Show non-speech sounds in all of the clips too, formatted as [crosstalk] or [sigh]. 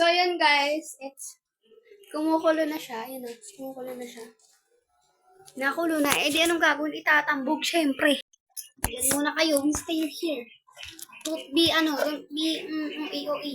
So, yun guys. It's, kumukulo na siya. Yun o, kumukulo na siya. Nakulo na. Eh, di anong gagawin? Itatambog, syempre. Muna kayo. Stay here. Don't be, ano, don't be, mm, mm, AOE.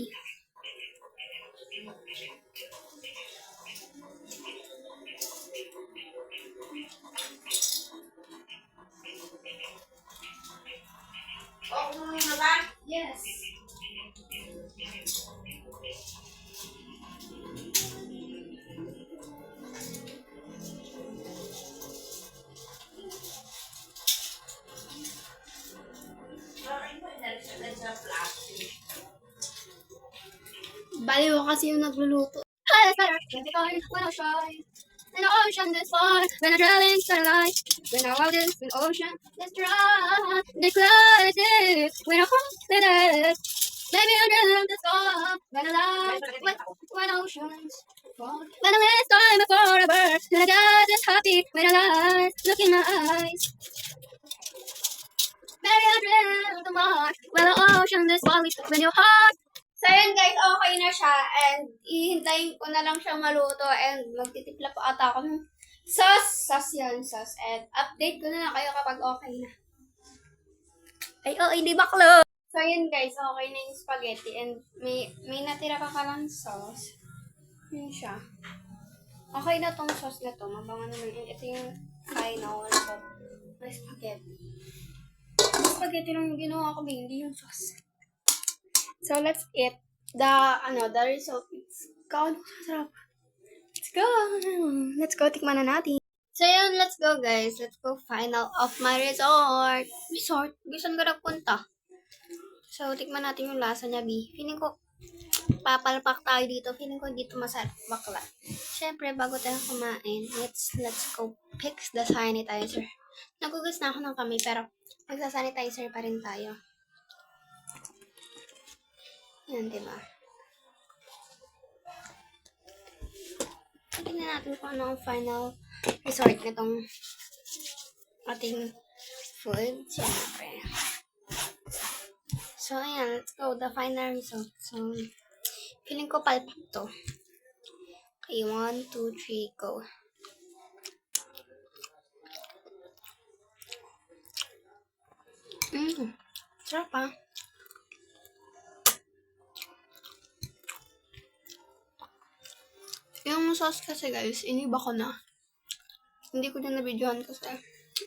Baliw kasi yung nagluluto. Better get it on when I. In the ocean this far, when I drive in sunlight, when I walk this in ocean, this dry, the clouds is, when I hold the death, maybe I'll dream the storm, when I lie, when, when oceans fall, when I last time forever, when I got this happy, when I lie, look in my eyes. Maybe I dream the mark, when the ocean is falling, when your heart So, yun guys, okay na siya. And, ihintayin ko na lang siya maluto. And, magtitipla pa ata ako ng sauce. Sauce yan, sauce. And, update ko na lang kayo kapag okay na. Ay, oh, hindi baklo! So, yun guys, okay na yung spaghetti. And, may, may natira pa palang sauce. Yun siya. Okay na tong sauce na to. Mabango naman yun. Ito yung final na na spaghetti. Yung spaghetti lang yung ginawa ko, hindi yung sauce. So, let's eat the, ano, the result. It's gone. Sarap. Let's go. Let's go. Tikman na natin. So, yun. Let's go, guys. Let's go final of my resort. Resort? Gusto ko nagpunta. So, tikman natin yung lasa niya, B. Feeling ko, papalpak tayo dito. Feeling ko dito masarap bakla. Siyempre, bago tayo kumain, let's, let's go fix the sanitizer. Nagugas na ako ng kamay, pero magsa-sanitizer pa rin tayo. Yan, di ba? Tingnan natin kung ano ang final resort nitong ating food. Siyempre. So, ayan. Let's go. The final result. So, feeling ko palpak to. Okay, one, two, three, go. Mmm. Sarap ah. Yung sauce kasi guys, iniba ko na. Hindi ko na nabidyohan kasi.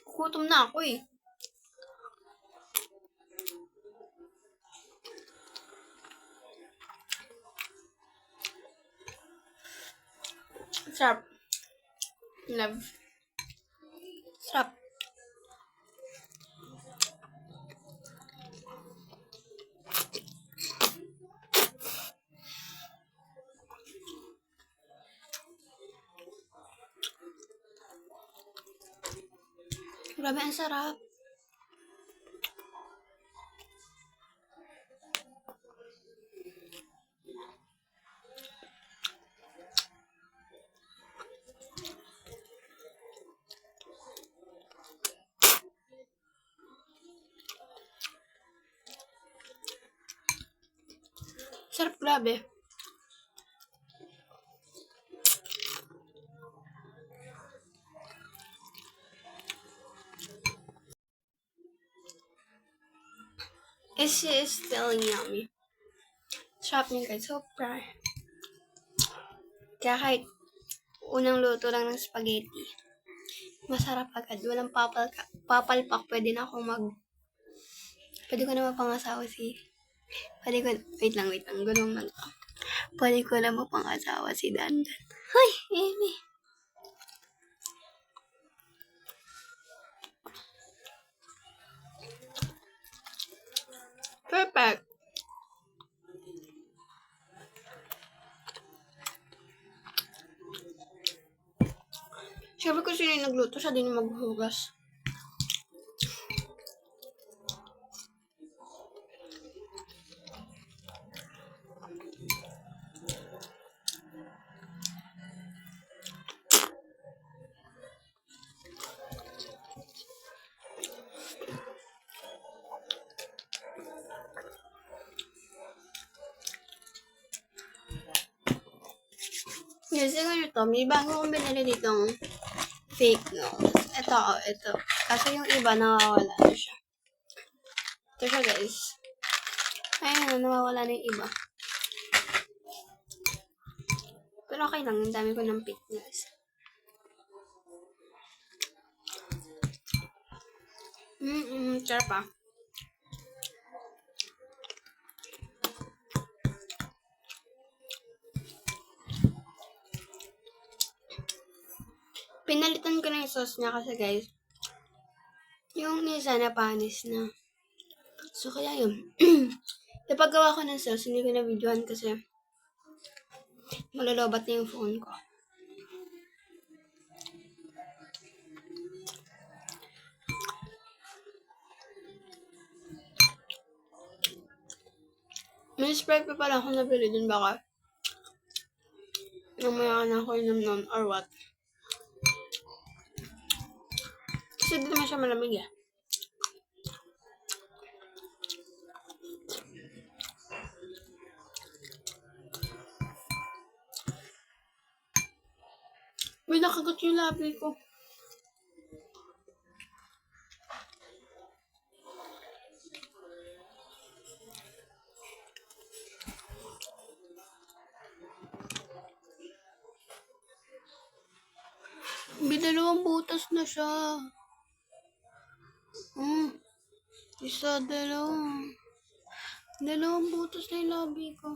Kukutom na ako eh. Sarap. Love. Sarap. Grabe, ang sarap. Sarap, grabe. It's is still yummy. Sarap niya guys. Sobra. Kaya kahit unang luto lang ng spaghetti, masarap agad. Walang papal papalpak. Pwede na akong mag... Pwede ko na mapangasawa si... Pwede ko... Wait lang, wait lang. Gulong lang ako. Pwede ko na mapangasawa si Dandan. Hoy, Amy. Perfect. Siyempre kung sino yung nagluto, siya din yung maghuhugas. Yes, siguro to. May bago kong binili ditong fake nose. Ito, oh, ito. Kaso yung iba, nawawala na siya. Ito siya, guys. Ayun, nawawala na yung iba. Pero okay lang, ang dami ko ng fake nose. Mm-mm, sarap ah. Pinalitan ko na yung sauce niya kasi guys, yung isa na panis na. So kaya yun. [clears throat] Napagawa ko ng sauce, hindi ko na videoan kasi malalobat na yung phone ko. May Sprite pa pala ako nabili dun baka namaya na ako inom nun or what. Kasi di naman siya malamig eh. May nakagat yung labi ko. May dalawang butas na siya. Hmm. Isa, dalawa. Dalawang butas na yung labi ko.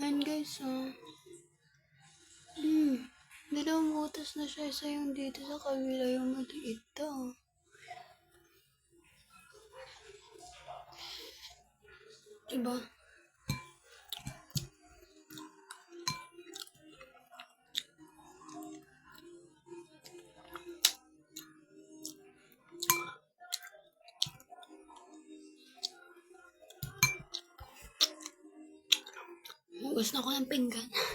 Ayan guys, ah. Hmm. Dalawang butas na siya. Isa yung dito sa kabila yung maliit to. Diba? Na ako ng pinggan. [laughs]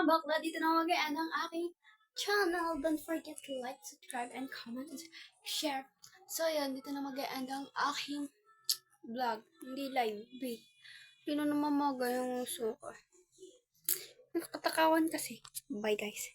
mga bakla, dito na mag-end ang aking channel. Don't forget to like, subscribe, and comment, and share. So yun, dito na mag-end ang aking vlog. Hindi live, wait. Pino namamaga yung uso ko. Nakatakawan kasi. Bye guys.